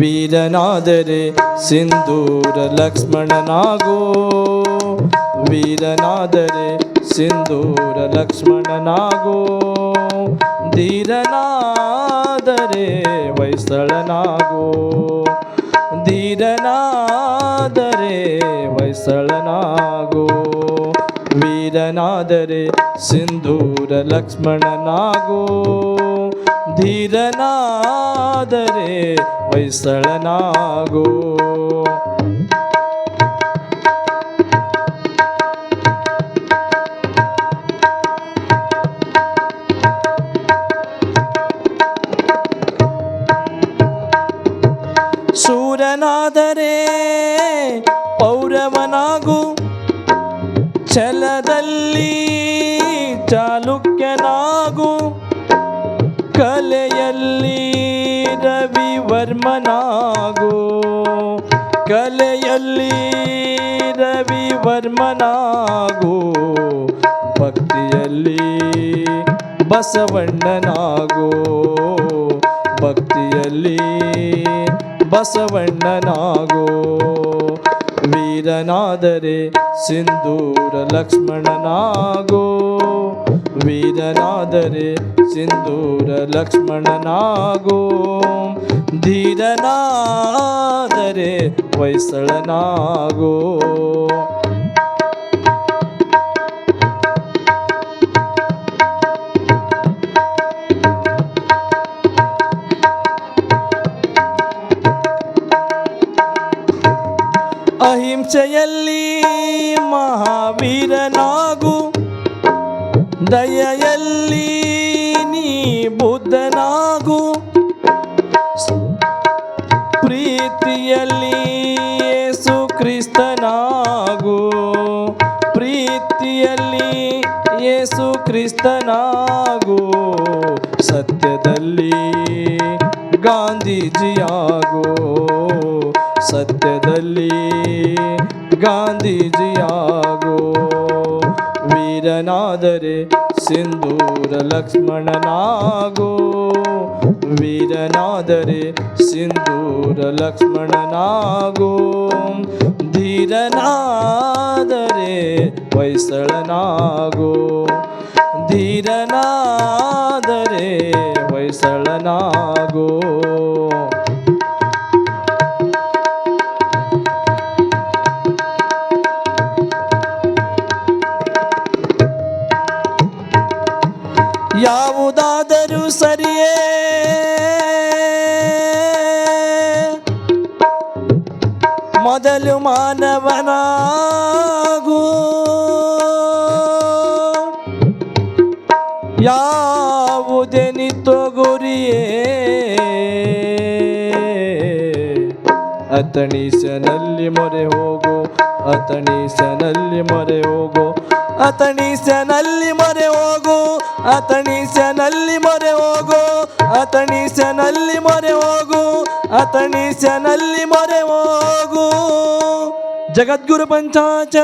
ವೀರನಾದರೆ ಸಿಂಧೂರ ಲಕ್ಷ್ಮಣನಾಗೋ. ವೀರನಾದರೆ ಸಿಂಧೂರ ಲಕ್ಷ್ಮಣನಾಗೋ. ಧೀರನಾದರೆ ವೈಸಳನಾಗೋ. ಧೀರನಾದರೆ ವೈಸಳನಾಗೋ. ವೀರನಾದರೆ ಸಿಂಧೂರ ಲಕ್ಷ್ಮಣನಾಗೋ. ಧೀರನಾದರೆ ಹೊಯ್ಸಳನಾಗೋ ಸೂರನಾದರೆ ಪೌರವನಾಗು. ಛಲದಲ್ಲಿ ಚಾಲುಕ್ಯನಾಗು. ಕಲೆಯಲ್ಲಿ ರವಿವರ್ಮನಾಗೋ. ಕಲೆಯಲ್ಲಿ ರವಿವರ್ಮನಾಗೋ. ಭಕ್ತಿಯಲ್ಲಿ ಬಸವಣ್ಣನಾಗೋ. ಭಕ್ತಿಯಲ್ಲಿ ಬಸವಣ್ಣನಾಗೋ. ವೀರನಾದರೆ ಸಿಂಧೂರ ಲಕ್ಷ್ಮಣನಾಗೋ. ವೀರನಾದರೆ ಸಿಂಧೂರ ಲಕ್ಷ್ಮಣನಾಗೋ. ಧೀರನಾದರೆ ಹೊಯ್ಸಳನಾಗೋ. ಅಹಿಂಸೆಯಲ್ಲಿ ಮಹಾವೀರನಾಗು. ದಯೆಯಲ್ಲಿ ನೀ ಬುದ್ಧನಾಗು. ಪ್ರೀತಿಯಲ್ಲಿ ಯೇಸು ಕ್ರಿಸ್ತನಾಗು. ಪ್ರೀತಿಯಲ್ಲಿ ಯೇಸು ಕ್ರಿಸ್ತನಾಗು. ಸತ್ಯದಲ್ಲಿ ಗಾಂಧೀಜಿಯಾಗೋ. ಸತ್ಯದಲ್ಲಿ ಗಾಂಧೀಜಿಯಾಗೋ. ವೀರನಾದರೆ ಸಿಂಧೂರ ಲಕ್ಷ್ಮಣನಾಗೋ. ವೀರನಾದರೆ ಸಿಂಧೂರ ಲಕ್ಷ್ಮಣನಾಗೋ. ಧೀರನಾದರೆ ಹೊಯ್ಸಳನಾಗೋ. ಧೀರನಾದರೆ ಹೊಯ್ಸಳನಾಗೋ. ಯಾವುದಾದರೂ ಸರಿಯೇ? ಮೊದಲು ಮಾನವನಾಗು. ಯಾವುದೆನಿತೋ ಗುರಿಯೇ? ಅತಣಿಸನಲ್ಲಿ ಮೊರೆ ಹೋಗೋ ಅತಣಿಸನಲ್ಲಿ ಮೊರೆ ಹೋಗೋ ಅತಣಿಸನಲ್ಲಿ ಮೊರೆ ಹೋಗೋ. ಅತಣೀಸನಲ್ಲಿ ಮೊರೆ ಹೋಗು ಅತಣೀಸನಲ್ಲಿ ಮೊರೆ ಹೋಗು ಅತಣೀಸನಲ್ಲಿ ಮೊರೆ ಹೋಗು. ಜಗದ್ಗುರು ಪಂಚಾಚ